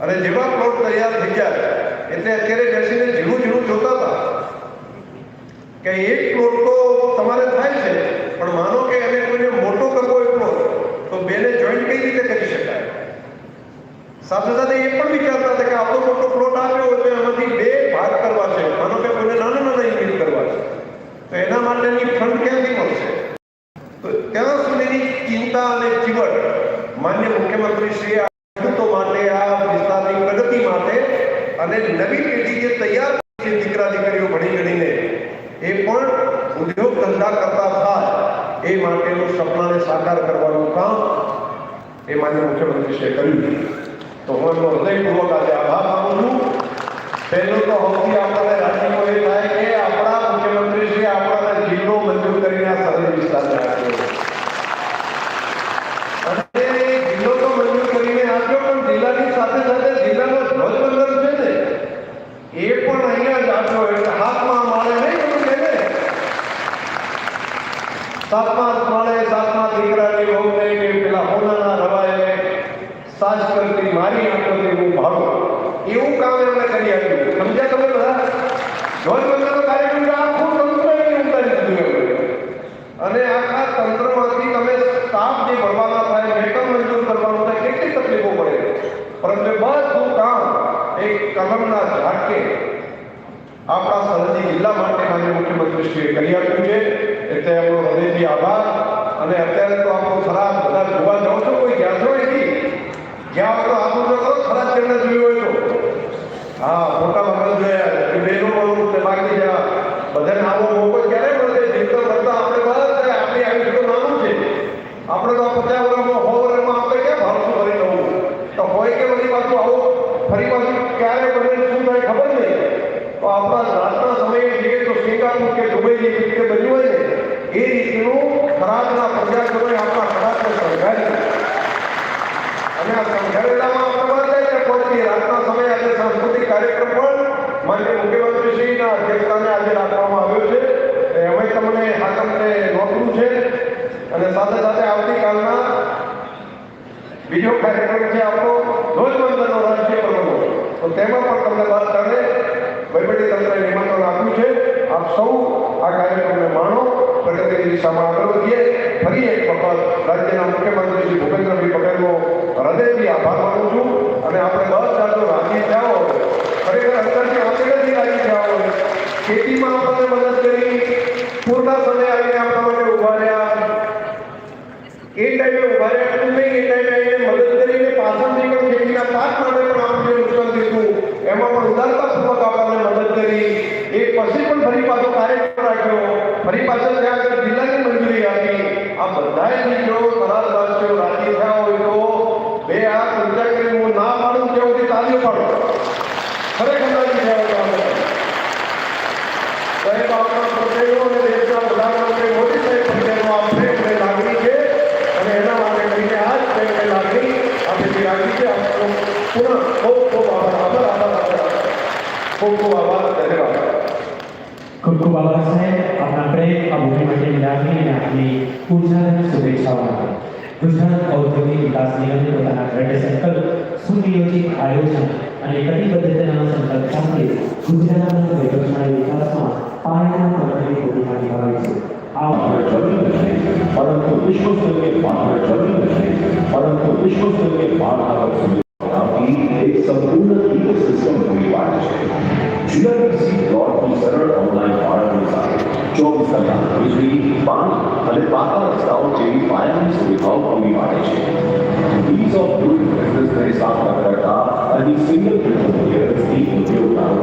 થઈ ગયા એટલે અત્યારે બેસીને ઝીણું ઝીણું જોતા હતા કે એક પ્લોટ તો તમારે થાય છે, પણ માનો કે એને કોઈને મોટો કરવો હોય પ્લોટ, તો બેને જોઈન્ટ કઈ રીતે કરી શકાય? સાથે સાથે એ પણ વિચારતા હતા કે આપણો મોટો પ્લોટ આપ્યો એટલે એમાંથી બે ભાગ કરવા છે. માનો કે કોઈને નાના નાના યુનિટ કરવા છે. તો એના માટેની ફંડ ક્યાંથી મળશે? તો ત્યાં સુધીની ચિંતા અને ચીવટ માન્ય મુખ્યમંત્રી શ્રી આ ખેડૂતો માટે આ અને નવી પેઢી તૈયાર છે, દીકરા દીકરીઓ ભણી ગણીને. એ પણ ઉદ્યોગ ધંધા કરતા થાય, એ માટેનું સપનાને સાકાર કરવાનું કામ એ માન્ય મુખ્યમંત્રીશ્રીએ કર્યું તો હું એમનો હૃદયપૂર્વક આજે આભાર માનું છું. પહેલું તો સૌથી આપણને રાજીપો એ થાય કે આપણા મુખ્યમંત્રીશ્રી આપણાને જિલ્લો મંજૂર કરીને આ સરહદી વિસ્તારને આપ્યો અને જિલ્લો તો મંજૂર કરીને આપ્યો પણ જિલ્લાની સાથે સાથે જિલ્લાનો ધ્વજવંદન છે ને એ પણ અહીંયા જ આપ્યો એટલે હાથમાં માળે નહીં બધું કે ને સાતમા માળે સાતમા દીકરાની વહુને કે પેલા હોનાના રવાએ સાજ કરતી, મારી આંખોથી હું ભાડું એવું કામ એમણે કરી આપ્યું. સમજ્યા તમે બધા? ધ્વજવંદનનો કાર્યક્રમ આખું તંત્ર ઉતારી દીધું અને આખા તંત્રમાંથી તમે સ્ટાફ જે ભરવાના થાય વેતન મંજૂર કરવાનું થાય, કેટલી તકલીફો પડે? પરંતુ બધું કામ એક કલમના ઝાટકે આપણા સરહદી જિલ્લા માટે માન્ય મુખ્યમંત્રીશ્રીએ કરી આપ્યું છે. એટલે એમનો હૃદયથી આભાર. અને અત્યારે તો આપણો ખરાબ બધા જોવા જાઓ છો, કોઈ ગયા છો નથી ગયા હોય તો આપણું તો કરો, ખરાબ જેમને જોયું હોય તો. હા, મોટા ભાગના જોયા. કે બેનો તે બાકી જ્યાં બધાને આવો મોકો ક્યારે મળે તો મળતા આપણે બધા આપણી આવી તો નાનું છે. આપણે તો પચાસ વર્ષમાં, સો વર્ષમાં આપણે ક્યાં ભાવશું ફરી નવું તો હોય કે બધી પાછું આવું? ફરી પાછું ક્યારે બને, શું થાય ખબર નહીં. તો આપણા તો સિંગાપુર કે દુબઈ જે રીતે બન્યું હોય ને, એ રીતનું ખરાબના પ્રજાજનોએ આપણા ખરાબને સળગાવી અને આ સમજાવેલામાં અમદાવાદ થાય છે પહોંચી રાતના સમયે આજે સાંસ્કૃતિક કાર્યક્રમ પણ માન્ય મુખ્યમંત્રીશ્રીના અધ્યક્ષસ્થાને આજે રાખવામાં આવ્યો છે. એમાં તમને આ તમને નોંધવું છે. અને સાથે સાથે આવતીકાલના બીજો કાર્યક્રમ છે આપણો ધ્વજવંદનનો રાષ્ટ્રીય પર્વનો તો તેમાં પણ તમને વાત કરે વહીવટી તંત્રએ નિમંત્રણ આપ સૌ આ કાર્યક્રમને માણો, પ્રગતિની દિશામાં આગળ વધીએ ફરી એક વખત રાજ્યના મુખ્યમંત્રી શ્રી ભૂપેન્દ્રભાઈ પટેલનો હૃદયથી આભાર માનું છું અને આપણે દસ જાતો રાજી થયા હોય, ખરેખર અંદરથી અંદરથી રાજી થયા હોય. ખેતીમાં આપણને મદદ કરી પૂરના સમય આવીને આપણા માટે ઊભા રહ્યા. એ ટાઈમે ઊભા રહ્યા એટલું નહીં એ ટાઈમે આવીને મદદ કરીને પાછળથી પણ ખેતીના પાક માટે પણ આપણે નુકસાન દીધું એમાં પણ ઉદારતાપૂર્વક આપણને મદદ કરી એ પછી પણ ફરી પાછો કાર્યક્રમ રાખ્યો ફરી પાછળ ત્યાં આગળ જિલ્લાની મંજૂરી આપી આ બધાયથી જો કલાદવાસીઓ રાજી થયા હોય તો બે હાથ ઊંચા કરીને હું ના પાડું ત્યાં સુધી તાલીઓ પાડો ખરેખર રાજી થયા હોય તો આપણે સાહેબ આપણા પટેલો અને દેશના પ્રધાનમંત્રી મોદી સાહેબ પટેલનો આ પ્રેમ અને લાગણી છે અને એના માટે કરીને આ જ પ્રેમ અને લાગણી આપણે જે રાખી છે આપનો પુનઃ ખૂબ ખૂબ આભાર સાહેબ આપના પ્રેમ આ ભૂમિ માટેની લાગણી અને આપની ઊર્જા શુભેચ્છાઓ માટે ગુજરાત ઔદ્યોગિક વિકાસ નિગમે પોતાના દ્રઢ સંકલ્પ સુનિયોજિત આયોજન અને કટિબદ્ધતાના સંકલ્પ સાથે ગુજરાતના વિકાસમાં પાણીના તળાવની છે આ માત્ર જરૂરી નથી પરંતુ વિશ્વ સ્તરે નથી પરંતુ વિશ્વ સ્તરે માળખાગત એક સંપૂર્ણ ઇકોસિસ્ટમ પરિવાર છે જીઆરડીસી દોડની સરળ ઓનલાઈન બાળકો ચોવીસ કલાક વીજળી પાણી અને પાકા રસ્તાઓ જેવી પાયાની સુવિધાઓ પૂરી પાડે છે